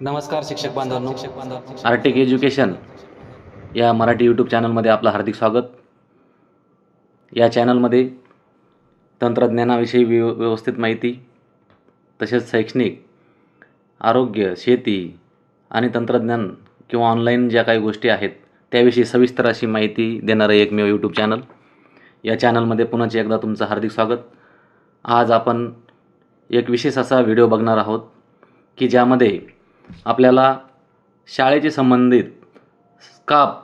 नमस्कार शिक्षक बांधवांनो. शिक्षक बांधव आर्टिक एज्युकेशन या मराठी यूट्यूब चॅनलमध्ये आपलं हार्दिक स्वागत. या चॅनलमध्ये तंत्रज्ञानाविषयी व्यव व्यवस्थित माहिती तसेच शैक्षणिक आरोग्य शेती आणि तंत्रज्ञान किंवा ऑनलाईन ज्या काही गोष्टी आहेत त्याविषयी सविस्तर अशी माहिती देणारं एकमेव यूट्यूब चॅनल या चॅनलमध्ये पुन्हा एकदा तुमचं हार्दिक स्वागत. आज आपण एक विशेष असा व्हिडिओ बघणार आहोत की ज्यामध्ये आपल्याला शाळेचे संबंधित SQAAF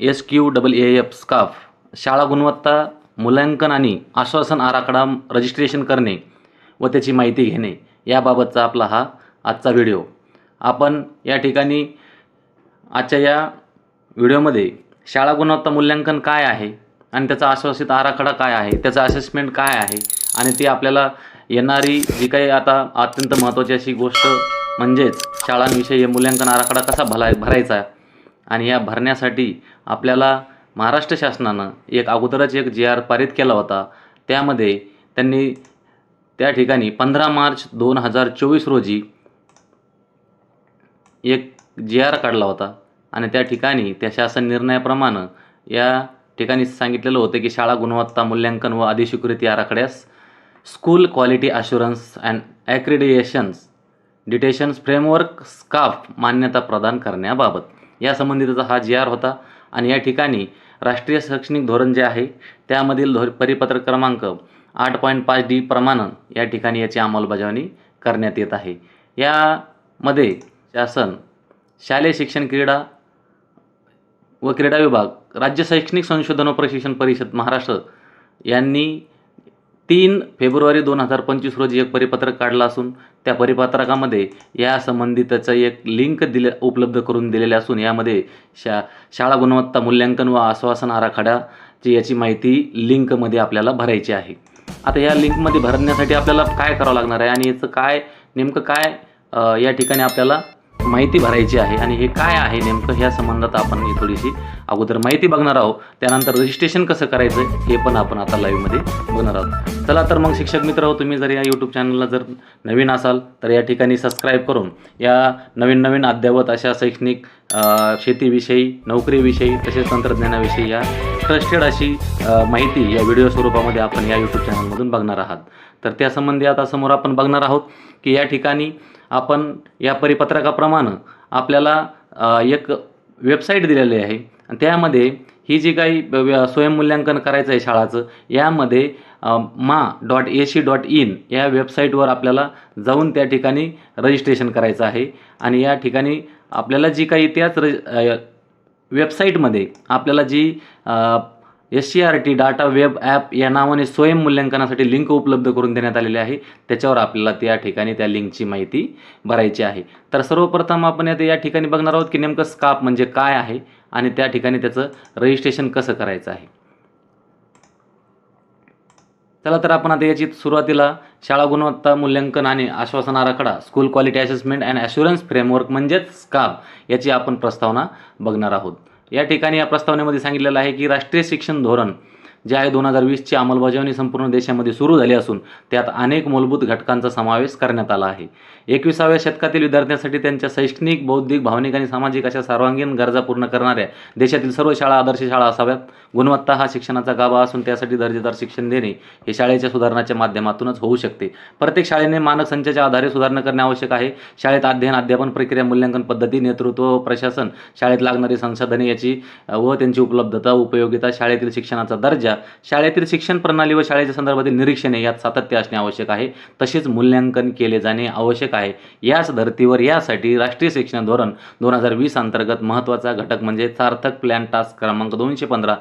S Q double A F SQAAF शाळा गुणवत्ता मूल्यांकन आणि आश्वासन आराखडा रजिस्ट्रेशन करणे व त्याची माहिती घेणे याबाबतचा आपला हा आजचा व्हिडिओ. आपण या ठिकाणी आजच्या या व्हिडिओमध्ये शाळा गुणवत्ता मूल्यांकन काय आहे आणि त्याचा आश्वासित आराखडा काय आहे त्याचं असेसमेंट काय आहे आणि ती आपल्याला येणारी जी काही आता अत्यंत महत्त्वाची अशी गोष्ट म्हणजेच शाळांविषयी मूल्यांकन आराखडा कसा भला भरायचा? आणि या भरण्यासाठी आपल्याला महाराष्ट्र शासनानं एक अगोदरच एक जी आर पारित केला होता. त्यामध्ये त्यांनी त्या ठिकाणी पंधरा मार्च दोन हजार चोवीस रोजी एक जी आर काढला होता. आणि त्या ठिकाणी त्या शासन निर्णयाप्रमाणे या ठिकाणी सांगितलेलं होतं की शाळा गुणवत्ता मूल्यांकन व अधिस्वीकृती आराखड्यास school quality assurance and accreditations डिटेशन्स framework SQAAF मान्यता प्रदान करण्याबाबत. यासंबंधीचा हा जी आर होता आणि या ठिकाणी राष्ट्रीय शैक्षणिक धोरण जे आहे त्यामधील धोर परिपत्रक क्रमांक आठ पॉईंट पाच डी प्रमाणन या ठिकाणी याची अंमलबजावणी करण्यात येत आहे. यामध्ये शासन शालेय शिक्षण क्रीडा व क्रीडा विभाग राज्य शैक्षणिक संशोधन व प्रशिक्षण परिषद महाराष्ट्र यांनी तीन फेब्रुवारी दोन हजार पंचवीस रोजी एक परिपत्रक काढलं असून त्या परिपत्रकामध्ये या संबंधितचं एक लिंक दिले उपलब्ध करून दिलेले असून यामध्ये शा शाळा गुणवत्ता मूल्यांकन व आश्वासन आराखड्याची याची माहिती लिंकमध्ये आपल्याला भरायची आहे. आता या लिंकमध्ये भरण्यासाठी आपल्याला काय करावं लागणार आहे आणि याचं काय नेमकं काय या ठिकाणी आपल्याला माहिती भरायची आहे आणि हे काय आहे नेमकं ह्या संबंधात आपण थोडीशी अगोदर माहिती बघणार आहोत. त्यानंतर रजिस्ट्रेशन कसं करायचं हे पण आपण आता लाईव्हमध्ये बघणार आहोत. चला तर मग शिक्षक मित्र हो तुम्ही जर या यूट्यूब चॅनलला जर नवीन असाल तर या ठिकाणी सबस्क्राईब करून या नवीन नवीन अद्ययावत अशा शैक्षणिक शेतीविषयी नोकरीविषयी तसेच तंत्रज्ञानाविषयी या ट्रस्टेड अशी माहिती या व्हिडिओ स्वरूपामध्ये आपण या यूट्यूब चॅनलमधून बघणार आहात. तर त्यासंबंधी आता समोर आपण बघणार आहोत की या ठिकाणी आपण या परिपत्रकाप्रमाणे आपल्याला एक वेबसाईट दिलेली आहे. त्यामध्ये ही जी काही व्य- स्वयंमूल्यांकन करायचं आहे शाळाचं यामध्ये मा dot A C dot in या वेबसाईटवर आपल्याला जाऊन त्या ठिकाणी रजिस्ट्रेशन करायचं आहे. आणि या ठिकाणी आपल्याला जी काही त्याच रज वेबसाईटमध्ये आपल्याला G S C R T data web app या नावाने स्वयं मूल्यांकनासाठी लिंक उपलब्ध करून देण्यात आलेली आहे. त्याच्यावर आपल्याला त्या ठिकाणी त्या लिंकची माहिती भरायची आहे. तर सर्वप्रथम आपण आता या ठिकाणी बघणार आहोत की नेमकं स्काप म्हणजे काय आहे आणि त्या ठिकाणी त्याचं रजिस्ट्रेशन कसं करायचं आहे. चला तर आपण आता याची सुरुवातीला शाळा गुणवत्ता मूल्यांकन आणि आश्वासन आराखडा school quality assessment and assurance framework म्हणजेच स्काप याची आपण प्रस्तावना बघणार आहोत. या ठिकाणी या प्रस्तावनेमध्ये सांगितलेलं आहे की राष्ट्रीय शिक्षण धोरण जे आहे दोन हजार वीसची अंमलबजावणी संपूर्ण देशामध्ये सुरू झाली असून त्यात अनेक मूलभूत घटकांचा समावेश करण्यात आला आहे. एकविसाव्या शतकातील विद्यार्थ्यांसाठी त्यांच्या शैक्षणिक बौद्धिक भावनिक आणि सामाजिक अशा सर्वांगीण गरजा पूर्ण करणाऱ्या देशातील सर्व शाळा आदर्श शाळा असाव्यात. गुणवत्ता हा शिक्षणाचा गाभा असून त्यासाठी दर्जेदार शिक्षण देणे हे शाळेच्या सुधारणाच्या माध्यमातूनच होऊ शकते. प्रत्येक शाळेने मानक संचाच्या आधारे सुधारणा करणे आवश्यक आहे. शाळेत अध्ययन अध्यापन प्रक्रिया मूल्यांकन पद्धती नेतृत्व व प्रशासन शाळेत लागणारी संसाधने याची व त्यांची उपलब्धता उपयोगिता शाळेतील शिक्षणाचा दर्जा शाळेतील शिक्षण प्रणाली व शाळेच्या संदर्भातील निरीक्षणे यात सातत्य असणे आवश्यक आहे. तसेच मूल्यांकन केले जाणे आवश्यक आहे. याच धर्तीवर यासाठी राष्ट्रीय शिक्षण धोरण दोन हजार वीस अंतर्गत महत्त्वाचा घटक म्हणजे सार्थक प्लॅन टास्क क्रमांक दोनशे पंधरा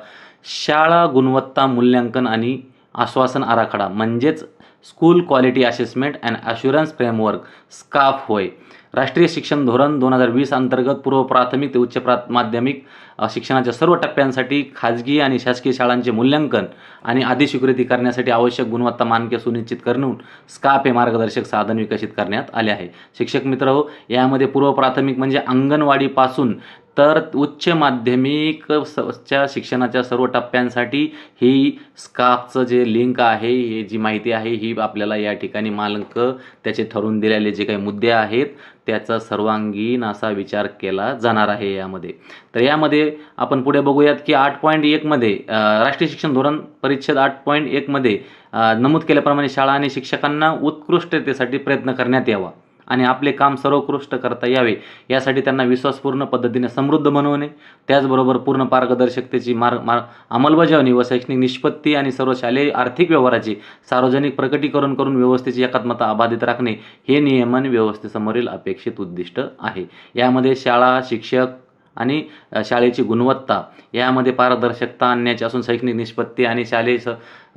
शाळा गुणवत्ता मूल्यांकन आणि आश्वासन आराखडा म्हणजेच school quality assessment and assurance framework SQAAF होय. राष्ट्रीय शिक्षण धोरण दोन हजार वीस अंतर्गत पूर्व प्राथमिक ते उच्च प्रा माध्यमिक शिक्षणाच्या सर्व टप्प्यांसाठी खाजगी आणि शासकीय शाळांचे मूल्यांकन आणि अधिस्वीकृती करण्यासाठी आवश्यक गुणवत्ता मानके सुनिश्चित करून स्काप हे मार्गदर्शक साधन विकसित करण्यात आले आहे. शिक्षक मित्र हो यामध्ये पूर्व प्राथमिक म्हणजे अंगणवाडीपासून तर उच्च माध्यमिक सच्या च्या शिक्षणाच्या सर्व टप्प्यांसाठी ही स्काफचं जे लिंक आहे हे जी माहिती आहे ही आपल्याला या ठिकाणी मालक त्याचे ठरवून दिलेले जे काही मुद्दे आहेत त्याचा सर्वांगीण असा विचार केला जाणार आहे यामध्ये. तर यामध्ये आपण पुढे बघूयात की आठ पॉईंट एकमध्ये राष्ट्रीय शिक्षण धोरण परिच्छेद आठ पॉईंट एकमध्ये नमूद केल्याप्रमाणे शाळा आणि शिक्षकांना उत्कृष्टतेसाठी प्रयत्न करण्यात यावा. आणि आपले काम सर्वोत्कृष्ट करता यावे यासाठी त्यांना विश्वासपूर्ण पद्धतीने समृद्ध बनवणे त्याचबरोबर पूर्ण पारदर्शकतेची मार्ग मार अंमलबजावणी व शैक्षणिक निष्पत्ती आणि सर्व शालेय आर्थिक व्यवहाराची सार्वजनिक प्रकटीकरण करून व्यवस्थेची एकात्मता अबाधित राखणे हे नियमन व्यवस्थेसमोरील अपेक्षित उद्दिष्ट आहे. यामध्ये शाळा शिक्षक आणि शाळेची गुणवत्ता यामध्ये पारदर्शकता आणण्याची असून शैक्षणिक निष्पत्ती आणि शालेय स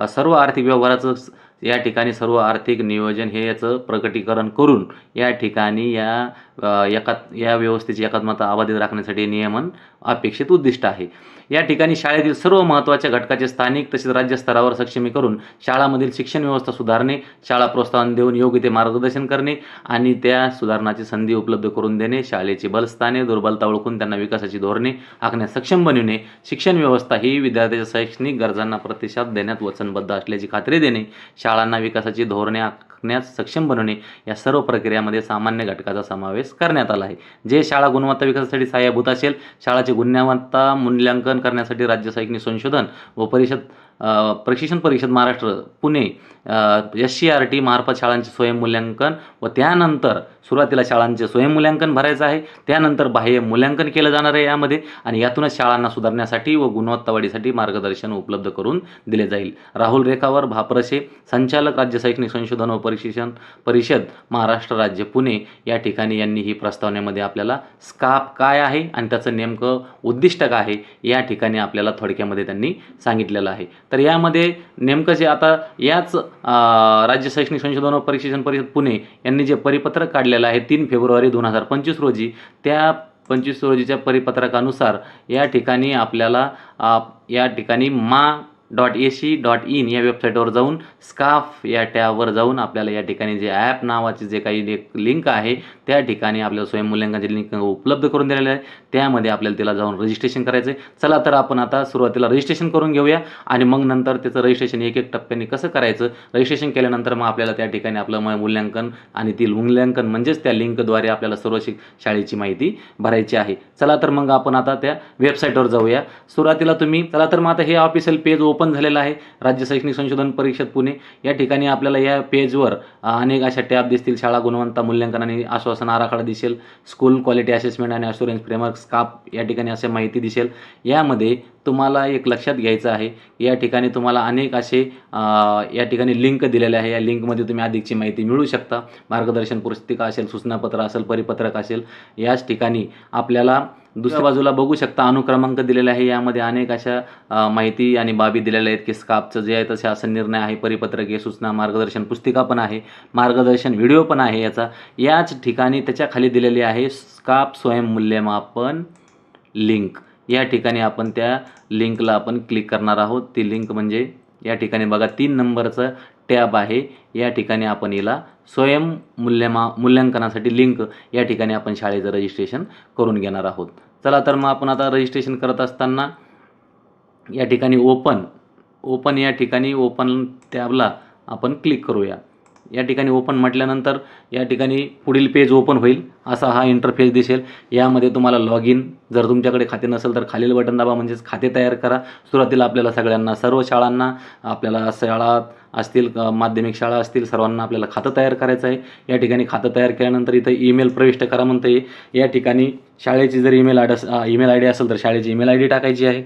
सर्व आर्थिक व्यवहाराचं या ठिकाणी सर्व आर्थिक नियोजन हे याचं प्रकटीकरण करून या ठिकाणी या एकात या व्यवस्थेची एकात्मता अबाधित राखण्यासाठी नियमन अपेक्षित उद्दिष्ट आहे. या ठिकाणी शाळेतील सर्व महत्त्वाच्या घटकाचे स्थानिक तसेच राज्य स्तरावर सक्षमीकरण शाळामधील शिक्षण व्यवस्था सुधारणे शाळा प्रोत्साहन देऊन योग्य ते मार्गदर्शन करणे आणि त्या सुधारणाची संधी उपलब्ध करून देणे शाळेची बलस्थाने दुर्बलता ओळखून त्यांना विकासाची धोरणे आखण्यास सक्षम बनविणे शिक्षण व्यवस्था ही विद्यार्थ्याच्या शैक्षणिक गरजांना प्रतिसाद देण्यात वचनबद्ध असल्याची खात्री देणे शाळांना विकासाची धोरणे आखण्यास सक्षम बनवणे या सर्व प्रक्रियामध्ये सामान्य घटकाचा समावेश करण्यात आला आहे. जे शाळा गुणवत्ता विकासासाठी सहाय्यभूत असेल शाळाची गुणवत्ता मूल्यांकन करण्यासाठी राज्य शैक्षणिक संशोधन व परिषद प्रशिक्षण परिषद Maharashtra Pune S C R T मार्फत शाळांचे स्वयंमूल्यांकन व त्यानंतर सुरुवातीला शाळांचे स्वयंमूल्यांकन भरायचं आहे. त्यानंतर बाह्य मूल्यांकन केलं जाणार आहे यामध्ये आणि यातूनच शाळांना सुधारण्यासाठी व गुणवत्ता वाढीसाठी मार्गदर्शन उपलब्ध करून दिले जाईल. राहुल रेखावर भापरसे संचालक राज्य शैक्षणिक संशोधन व प्रशिक्षण परिषद महाराष्ट्र राज्य पुणे या ठिकाणी यांनी ही प्रस्तावनेमध्ये आपल्याला स्काप काय आहे आणि त्याचं नेमकं उद्दिष्ट काय आहे या ठिकाणी आपल्याला थोडक्यामध्ये त्यांनी सांगितलेलं आहे. तर यामध्ये नेमकं जे आता याच राज्य शैक्षणिक संशोधन व प्रशिक्षण परिषद पुणे यांनी जे परिपत्रक काढले केलेला आहे तीन फेब्रुवारी दोन हजार पंचवीस रोजी. त्या पंचवीस रोजीच्या परिपत्रकानुसार या ठिकाणी आपल्याला या ठिकाणी मा dot A C dot in या वेबसाईटवर जाऊन स्काफ या टॅबवर जाऊन आपल्याला या ठिकाणी जे ॲप नावाचे जे काही लिंक आहे त्या ठिकाणी आपल्याला स्वयंमूल्यांकनाचे लिंक उपलब्ध करून दिलेले आहे. त्यामध्ये आपल्याला त्याला जाऊन रजिस्ट्रेशन करायचं आहे चला तर आपण आता सुरुवातीला रजिस्ट्रेशन करून घेऊया आणि मग नंतर त्याचं रजिस्ट्रेशन एक एक टप्प्याने कसं करायचं? रजिस्ट्रेशन केल्यानंतर मग आपल्याला त्या ठिकाणी आपलं मूल्यांकन आणि ती मूल्यांकन म्हणजेच त्या लिंकद्वारे आपल्याला सर्व शिक शाळेची माहिती भरायची आहे. चला तर मग आपण आता त्या वेबसाईटवर जाऊया. सुरुवातीला तुम्ही चला तर मग आता हे ऑफिशियल पेज ओपन झालेलं आहे. राज्य शैक्षणिक संशोधन परिषद पुणे. या ठिकाणी आपल्याला या पेजवर अनेक अशा टॅब दिसतील. शाळा गुणवत्ता मूल्यांकन आणि आश्वासन आराखडा दिसेल. स्कूल क्वालिटी असेसमेंट आणि अशुरन्स फ्रेमवर्क्स स्काप या ठिकाणी असे माहिती दिसेल. यामध्ये तुम्हाला एक लक्षात घ्यायचं आहे. या ठिकाणी तुम्हाला अनेक असे या ठिकाणी लिंक दिलेले आहे. या लिंकमध्ये तुम्ही अधिकची माहिती मिळू शकता. मार्गदर्शन पुस्तिका असेल सूचनापत्र असेल परिपत्रक असेल याच ठिकाणी आपल्याला दुसऱ्या बाजूला बघू शकता अनुक्रमांक दिलेला आहे. यामध्ये अनेक अशा माहिती आणि बाबी दिलेल्या आहेत की स्कापचं जे आहे तर शासन निर्णय आहे. परिपत्रक सूचना मार्गदर्शन पुस्तिका पण आहे. मार्गदर्शन व्हिडिओ पण आहे याचा. याच ठिकाणी त्याच्याखाली दिलेली आहे स्काप स्वयंमूल्यमापन लिंक. या ठिकाणी आपण त्या लिंकला आपण क्लिक करणार आहोत. ती लिंक म्हणजे या ठिकाणी बघा तीन नंबरचं टॅब आहे. या ठिकाणी आपण हिला स्वयं मूल्यमा मूल्यांकनासाठी लिंक या ठिकाणी आपण शाळेचं रजिस्ट्रेशन करून घेणार आहोत. चला तर मग आपण आता रजिस्ट्रेशन करत असताना या ठिकाणी ओपन ओपन या ठिकाणी ओपन टॅबला आपण क्लिक करूया. या ठिकाणी ओपन म्हटल्यानंतर या ठिकाणी पुढील पेज ओपन होईल असा हा इंटरफेस दिसेल. यामध्ये तुम्हाला लॉग इन जर तुमच्याकडे खाते नसेल तर खालील बटन दाबा म्हणजेच खाते तयार करा. सुरुवातीला आपल्याला सगळ्यांना सर्व शाळांना आपल्याला शाळा असतील माध्यमिक शाळा असतील सर्वांना आपल्याला खातं तयार करायचं आहे. या ठिकाणी खातं तयार केल्यानंतर इथं ईमेल प्रविष्ट करा म्हणते या ठिकाणी शाळेची जर email I email I D असेल तर शाळेची ईमेल आय डी टाकायची आहे.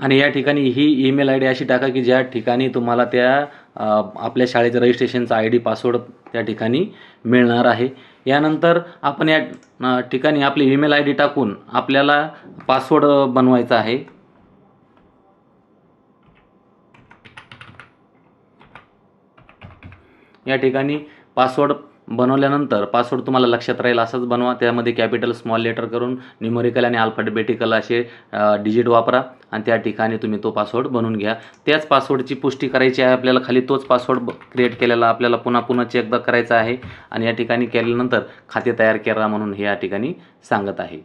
आणि या ठिकाणी ही ईमेल आय डी अशी टाका की ज्या ठिकाणी तुम्हाला त्या आपल्या शाळेचं रजिस्ट्रेशनचा आय डी पासवर्ड त्या ठिकाणी मिळणार आहे. यानंतर आपण या ठिकाणी आपली ईमेल आय डी टाकून आपल्याला पासवर्ड बनवायचा आहे. या ठिकाणी पासवर्ड बनवल्यानंतर पासवर्ड तुम्हाला लक्षात राहील असंच बनवा. त्यामध्ये कॅपिटल स्मॉल लेटर करून न्युमरिकल आणि अल्फाबेटिकल असे डिजिट वापरा आणि त्या ठिकाणी तुम्ही तो पासवर्ड बनवून घ्या. त्याच पासवर्डची पुष्टी करायची आहे आपल्याला. खाली तोच पासवर्ड क्रिएट केलेला आपल्याला पुन्हा पुन्हा चेकदा करायचा आहे. आणि या ठिकाणी केल्यानंतर खाते तयार करा म्हणून हे या ठिकाणी सांगत आहे.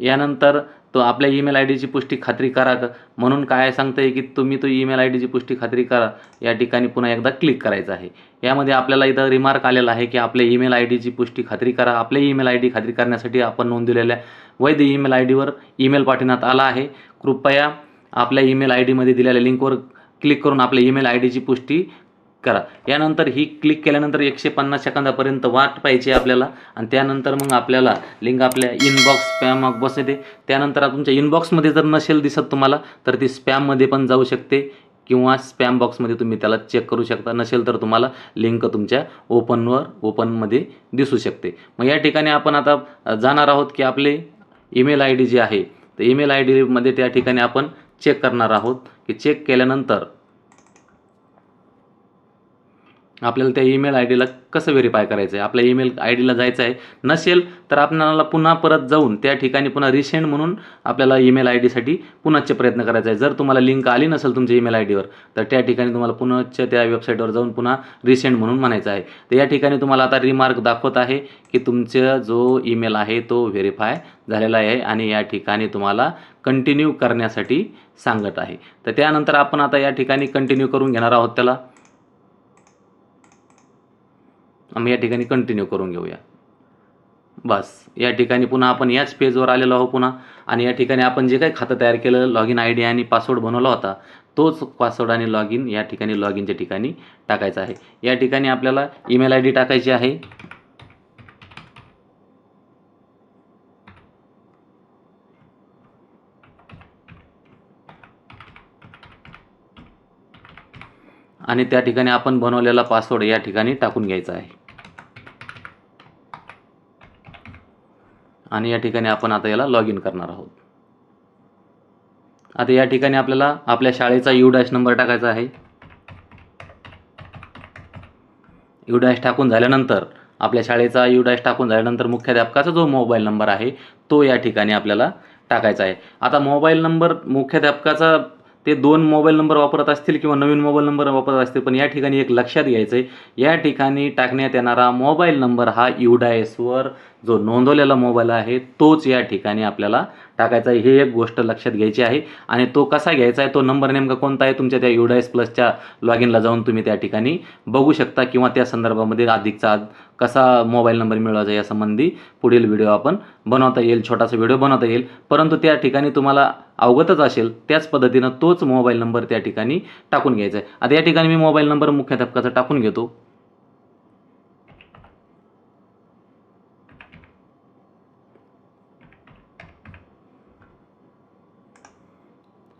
यानंतर तो आपल्या ईमेल आय डीची पुष्टी खात्री करा. म्हणून काय सांगतं आहे की तुम्ही तो ईमेल आय डीची पुष्टी खात्री करा. या ठिकाणी पुन्हा एकदा क्लिक करायचं आहे. यामध्ये आपल्याला इथं रिमार्क आलेला आहे की आपल्या ईमेल आय डीची पुष्टी खात्री करा. आपल्या ईमेल आय डी खात्री करण्यासाठी आपण नोंदवलेल्या वैध ईमेल आय डीवर ईमेल पाठवण्यात आला आहे. कृपया आपल्या ईमेल आय डीमध्ये दिलेल्या लिंकवर क्लिक करून आपल्या ईमेल आय डीची पुष्टी करा. यानंतर ही क्लिक केल्यानंतर एकशे पन्नास सेकंदापर्यंत वाट पाहिजे आपल्याला. आणि त्यानंतर मग आपल्याला लिंक आपल्या इनबॉक्स स्पॅम बॉक्स येते त्यानंतर तुमच्या इनबॉक्समध्ये जर नसेल दिसत तुम्हाला तर ती स्पॅममध्ये पण जाऊ शकते. किंवा स्पॅम बॉक्समध्ये तुम्ही त्याला चेक करू शकता. नसेल तर तुम्हाला लिंक तुमच्या ओपनवर ओपनमध्ये दिसू शकते. मग या ठिकाणी आपण आता जाणार आहोत की आपले ईमेल आय डी जे आहे तर ईमेल आय डीमध्ये त्या ठिकाणी आपण चेक करणार आहोत. की चेक केल्यानंतर आपल्याला त्या ईमेल आय डीला कसं व्हेरीफाय करायचं आहे आपल्या ईमेल आय डीला जायचं आहे नसेल तर आपल्याला पुन्हा परत जाऊन त्या ठिकाणी पुन्हा रिसेंड म्हणून आपल्याला ईमेल आय डीसाठी पुनश्च प्रयत्न करायचा आहे जर तुम्हाला लिंक आली नसेल तुमच्या ईमेल आय डीवर तर त्या ठिकाणी तुम्हाला पुन्हाच्या त्या वेबसाईटवर जाऊन पुन्हा रिसेंड म्हणून म्हणायचं आहे. तर या ठिकाणी तुम्हाला आता रिमार्क दाखवत आहे की तुमचा जो ईमेल आहे तो व्हेरीफाय झालेला आहे आणि या ठिकाणी तुम्हाला कंटिन्यू करण्यासाठी सांगत आहे. तर त्यानंतर आपण आता या ठिकाणी कंटिन्यू करून घेणार आहोत त्याला. आम्ही या ठिकाणी कंटिन्यू करून घेऊया. बस या ठिकाणी पुन्हा आपण याच पेजवर आलेलो आहोत पुन्हा. आणि या ठिकाणी आपण जे काही खातं तयार केलं लॉग इन आय डी आणि पासवर्ड बनवला होता तोच पासवर्ड आणि लॉग इन या ठिकाणी लॉग इनच्या ठिकाणी टाकायचा आहे. या ठिकाणी आपल्याला ईमेल आय डी टाकायची आहे. आणि त्या ठिकाणी आपण बनवलेला पासवर्ड या ठिकाणी टाकून घ्यायचा आहे. आणि या ठिकाणी आपण आता याला लॉग इन करणार आहोत. आता या ठिकाणी आपल्याला आपल्या शाळेचा यू डॅश नंबर टाकायचा आहे. यू डॅश टाकून झाल्यानंतर आपल्या शाळेचा यू डॅश टाकून झाल्यानंतर मुख्याध्यापकाचा जो मोबाईल नंबर आहे तो या ठिकाणी आपल्याला टाकायचा आहे. आता मोबाईल नंबर मुख्याध्यापकाचा ते दोन मोबाईल नंबर वापरत असतील किंवा नवीन मोबाईल नंबर वापरत असतील पण या ठिकाणी एक लक्षात घ्यायचं आहे या ठिकाणी टाकण्यात येणारा मोबाईल नंबर हा युडायसवर जो नोंदवलेला मोबाईल आहे तोच या ठिकाणी आपल्याला टाकायचा आहे. ही एक गोष्ट लक्षात घ्यायची आहे. आणि तो कसा घ्यायचा आहे? तो नंबर नेमका कोणता आहे? तुमच्या त्या युडायस प्लसच्या लॉग इनला जाऊन तुम्ही त्या ठिकाणी बघू शकता किंवा त्या संदर्भामध्ये अधिकचा कसा मोबाईल नंबर मिळवायचा यासंबंधी पुढील व्हिडिओ आपण बनवता येईल छोटासा व्हिडिओ बनवता येईल. परंतु त्या ठिकाणी तुम्हाला अवगतच असेल त्याच पद्धतीनं तोच मोबाईल नंबर त्या ठिकाणी टाकून घ्यायचा आहे. आता या ठिकाणी मी मोबाईल नंबर मुख्याध्यापकाचा टाकून घेतो.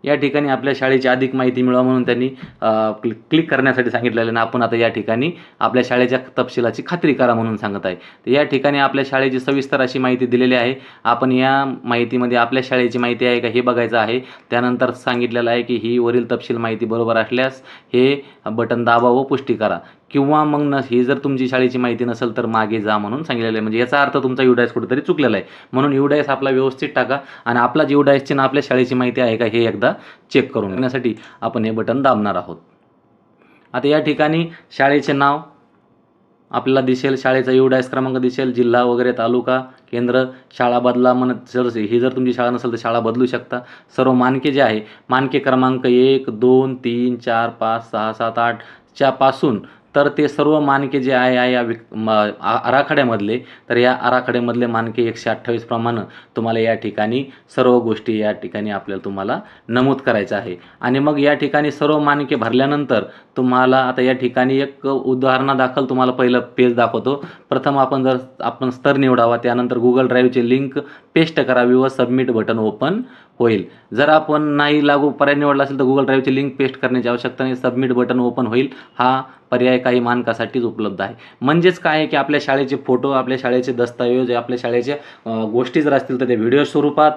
या ठिकाणी आपल्या शाळेची अधिक माहिती मिळवा म्हणून त्यांनी क्लिक क्लिक करण्यासाठी सांगितलेलं आहे. आणि आपण आता या ठिकाणी आपल्या शाळेच्या तपशिलाची खात्री करा म्हणून सांगत आहे. तर या ठिकाणी आपल्या शाळेची सविस्तर अशी माहिती दिलेली आहे. आपण या माहितीमध्ये आपल्या शाळेची माहिती आहे का हे बघायचं आहे. त्यानंतर सांगितलेलं आहे की ही वरील तपशील माहिती बरोबर असल्यास हे बटन दाबा व पुष्टी करा. किंवा मग न ही जर तुमची शाळेची माहिती नसेल तर मागे जा म्हणून सांगितलेलं आहे. म्हणजे याचा अर्थ तुमचा युडायस कुठेतरी चुकलेला आहे. म्हणून युडायस आपला व्यवस्थित टाका आणि आपला युडायसची ना आपल्या शाळेची माहिती आहे का हे एकदा चेक करून घेण्यासाठी आपण हे बटन दाबणार आहोत. आता या ठिकाणी शाळेचे नाव आपल्याला दिसेल. शाळेचा युडायस क्रमांक दिसेल. जिल्हा वगैरे तालुका केंद्र शाळा बदला म्हणत जर ही जर तुमची शाळा नसेल तर शाळा बदलू शकता. सर्व मानके जे आहे मानके क्रमांक एक दोन तीन चार पाच सहा सात आठच्या पासून तर ते सर्व मानके जे आहे या विक- म- आराखड्यामधले तर या आराखड्यामधले मानके एकशे अठ्ठावीस प्रमाणे तुम्हाला या ठिकाणी सर्व गोष्टी या ठिकाणी आपल्याला तुम्हाला नमूद करायचं आहे. आणि मग या ठिकाणी सर्व मानके भरल्यानंतर तुम्हाला आता या ठिकाणी एक उदाहरणादाखल तुम्हाला पहिलं पेज दाखवतो. प्रथम आपण जर आपण स्तर निवडावा त्यानंतर गुगल ड्राईव्हची लिंक पेस्ट करावी व सबमिट बटन ओपन होईल. जर आपण नाही लागू पर्याय निवडला असेल तर गुगल ड्राईव्हची लिंक पेस्ट करण्याची आवश्यकता नाही. सबमिट बटन ओपन होईल. हा पर्याय काही मानकासाठीच उपलब्ध आहे. म्हणजेच काय आहे की आपल्या शाळेचे फोटो आपल्या शाळेचे दस्तऐवज आपल्या शाळेच्या गोष्टी जर असतील तर ते व्हिडिओ स्वरूपात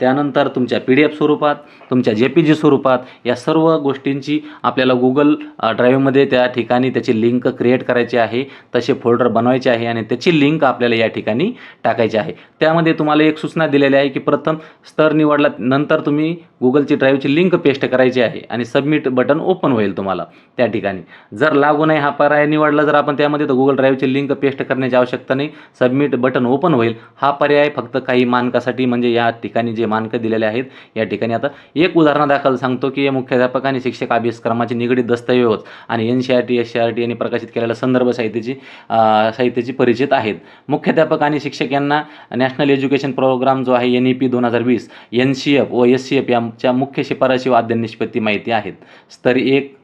त्यानंतर तुमच्या पी डी एफ स्वरूपात तुमच्या जे पी जी स्वरूपात या सर्व गोष्टींची आपल्याला गुगल ड्राईव्हमध्ये त्या ठिकाणी त्याची लिंक क्रिएट करायची आहे. तसे फोल्डर बनवायचे आहे आणि त्याची लिंक आपल्याला या ठिकाणी टाकायची आहे. त्यामध्ये तुम्हाला एक सूचना दिलेली आहे की प्रथम स्तर निवडला नंतर तुम्ही गुगलची ड्राईव्हची लिंक पेस्ट करायची आहे आणि सबमिट बटन ओपन होईल तुम्हाला त्या ठिकाणी. जर लागू नाही हा पर्याय निवडला जर आपण त्यामध्ये तर गुगल ड्राईव्हची लिंक पेस्ट करण्याची आवश्यकता नाही. सबमिट बटन ओपन होईल. हा पर्याय फक्त काही मानकासाठी म्हणजे या ठिकाणी जे मानकं दिलेले आहेत या ठिकाणी आता एक उदाहरणादाखल सांगतो की मुख्याध्यापक आणि शिक्षक अभ्यासक्रमाचे निगडीत दस्तऐवज आणि N C R T S C R T यांनी प्रकाशित केलेल्या संदर्भ साहित्याची साहित्याची परिचित आहेत. मुख्याध्यापक आणि शिक्षक यांना नॅशनल एज्युकेशन प्रोग्राम जो आहे एन ई पी दोन हजार वीस एन सी एफ व एस सी एफ या यांच्या मुख्य शिफारशी व अध्ययन माहिती आहेत. स्तर एक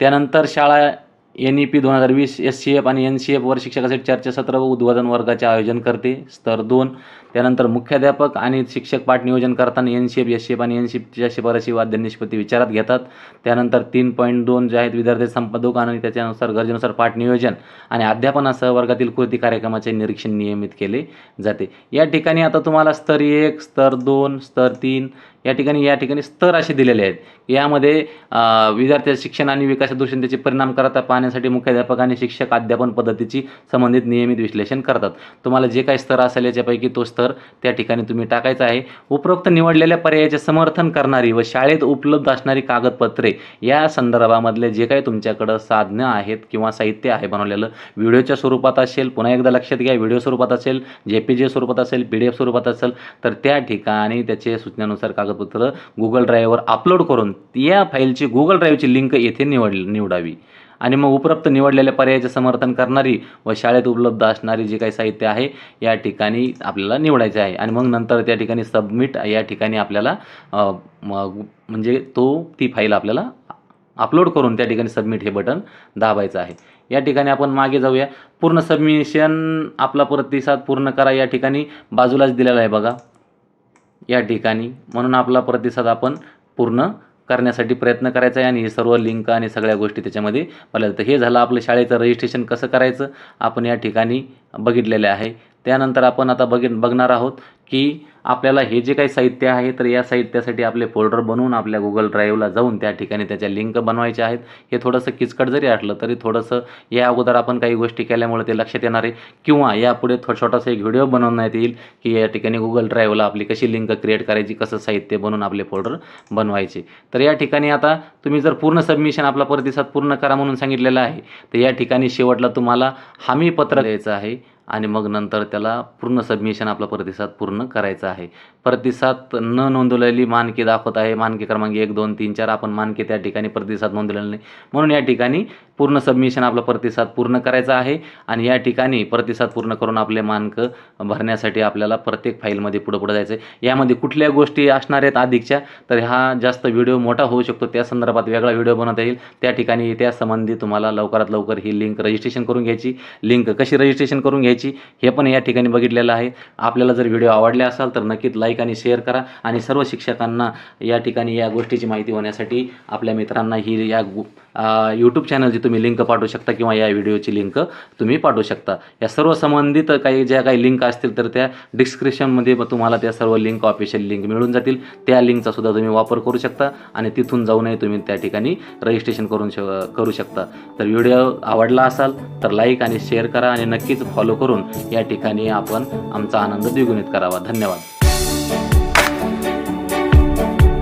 त्यानंतर शाळा एन ई पी दोन हजार वीस एस सी एफ आणि एन सी एफवर शिक्षकासाठी चर्चासत्र व उद्बोधन वर्गाचे आयोजन करते. स्तर दोन त्यानंतर मुख्याध्यापक आणि शिक्षक पाठ नियोजन करताना N C F S F आणि एन सी एफच्या शिफारशी वाद्य निष्पत्ती विचारात घेतात. त्यानंतर तीन पॉईंट दोन जे आहेत विद्यार्थी संपादक आणि त्याच्यानुसार गरजेनुसार पाठ नियोजन आणि अध्यापनासह वर्गातील कृती कार्यक्रमाचे निरीक्षण नियमित केले जाते. या ठिकाणी आता तुम्हाला स्तर एक स्तर दोन स्तर तीन या ठिकाणी या ठिकाणी स्तर असे दिलेले आहेत. यामध्ये अ, विद्यार्थ्याच्या शिक्षण आणि विकासादृष्टीने त्याचे परिणाम करता पाहण्यासाठी मुख्याध्यापक आणि शिक्षक अध्यापन पद्धतीची संबंधित नियमित विश्लेषण करतात. तुम्हाला जे काही स्तर असेल याच्यापैकी तो स्तर त्या ठिकाणी तुम्ही टाकायचं आहे. उपरोक्त निवडलेल्या पर्यायाचे समर्थन करणारी व शाळेत उपलब्ध असणारी कागदपत्रे या संदर्भामधले जे काही तुमच्याकडं साधनं आहेत किंवा साहित्य आहे बनवलेलं व्हिडिओच्या स्वरूपात असेल पुन्हा एकदा लक्षात घ्या व्हिडिओ स्वरूपात असेल जे पी जे स्वरूपात असेल पी डी एफ स्वरूपात असेल तर त्या ठिकाणी त्याचे सूचनेनुसार कागदपत्र गुगल ड्राईव्हवर अपलोड करून या फाईलची गुगल ड्राईव्हची लिंक येथे निवड निवडावी. आणि मग उपरोक्त निवडलेल्या पर्यायाचे समर्थन करणारी व शाळेत उपलब्ध असणारी जे काही साहित्य आहे या ठिकाणी आपल्याला निवडायचे आहे. आणि मग नंतर त्या ठिकाणी सबमिट या ठिकाणी आपल्याला म्हणजे तो ती फाईल आपल्याला अपलोड करून त्या ठिकाणी सबमिट हे बटन दाबायचं आहे. या ठिकाणी आपण मागे जाऊया. पूर्ण सबमिशन आपला प्रतिसाद पूर्ण करा या ठिकाणी. बाजूलाच दिलेला आहे बघा. या ठिकाणी. म्हणून आपला प्रतिसाद आपण पूर्ण करण्यासाठी प्रयत्न करायचा आहे आणि हे सर्व लिंक आणि सगळ्या गोष्टी त्याच्यामध्ये पाहिलं तर हे झालं आपलं शाळेचं रजिस्ट्रेशन कसं करायचं? आपण या ठिकाणी बघितलेले आहे. त्यानंतर आपण आता बघ बघणार आहोत की आपल्याला हे जे काही साहित्य आहे तर या साहित्यासाठी आपले फोल्डर बनवून आपल्या गुगल ड्राईव्हला जाऊन त्या ठिकाणी त्याच्या लिंक बनवायच्या आहेत. हे थोडंसं किचकट जरी असलं तरी थोडंसं या अगोदर आपण काही गोष्टी केल्यामुळे ते लक्षात येणार आहे. किंवा यापुढे थो छोटासा एक व्हिडिओ बनवण्यात येईल की या ठिकाणी गुगल ड्राईव्हला आपली कशी लिंक क्रिएट करायची कसं साहित्य बनवून आपले फोल्डर बनवायचे. तर या ठिकाणी आता तुम्ही जर पूर्ण सबमिशन आपला प्रतिसाद पूर्ण करा म्हणून सांगितलेलं आहे तर या ठिकाणी शेवटला तुम्हाला हमी पत्र द्यायचं आहे. आणि मग नंतर त्याला पूर्ण सबमिशन आपला प्रतिसाद पूर्ण करायचा आहे. प्रतिसाद न नोंदवलेली मानके दाखवत आहे. मानके क्रमांक एक दोन तीन चार. आपण मानके त्या ठिकाणी प्रतिसाद नोंदवलेला नाही. म्हणून या ठिकाणी पूर्ण सबमिशन आपला प्रतिसाद पूर्ण करायचा आहे आणि या ठिकाणी प्रतिसाद पूर्ण करून आपले मानक भरण्यासाठी आपल्याला प्रत्येक फाईलमध्ये पुढं पुढं जायचं आहे यामध्ये कुठल्या गोष्टी असणार आहेत अधिकच्या तर हा जास्त व्हिडिओ मोठा होऊ शकतो. त्या संदर्भात वेगळा व्हिडिओ बनवता येईल. त्या ठिकाणी त्यासंबंधी तुम्हाला लवकरात लवकर ही लिंक रजिस्ट्रेशन करून घ्यायची. लिंक कशी रजिस्ट्रेशन करून घ्यायची हे पण या ठिकाणी बघितलेलं आहे. आपल्याला जर व्हिडिओ आवडले असाल तर नक्कीच लाईक आणि शेअर करा. आणि सर्व शिक्षकांना या ठिकाणी या गोष्टीची माहिती होण्यासाठी आपल्या मित्रांना ही या यूट्यूब चॅनलची तुम्ही लिंक पाठवू शकता किंवा या व्हिडिओची लिंक तुम्ही पाठवू शकता. या सर्व संबंधित काही ज्या काही लिंक असतील तर त्या डिस्क्रिप्शनमध्ये तुम्हाला त्या सर्व लिंक ऑफिशियल लिंक मिळून जातील. त्या लिंकचा सुद्धा तुम्ही वापर करू शकता आणि तिथून जाऊनही तुम्ही त्या ठिकाणी रजिस्ट्रेशन करून श करू शकता. तर व्हिडिओ आवडला असाल तर लाईक आणि शेअर करा आणि नक्कीच फॉलो करून या ठिकाणी आपण आमचा आनंद द्विगुणित करावा. धन्यवाद.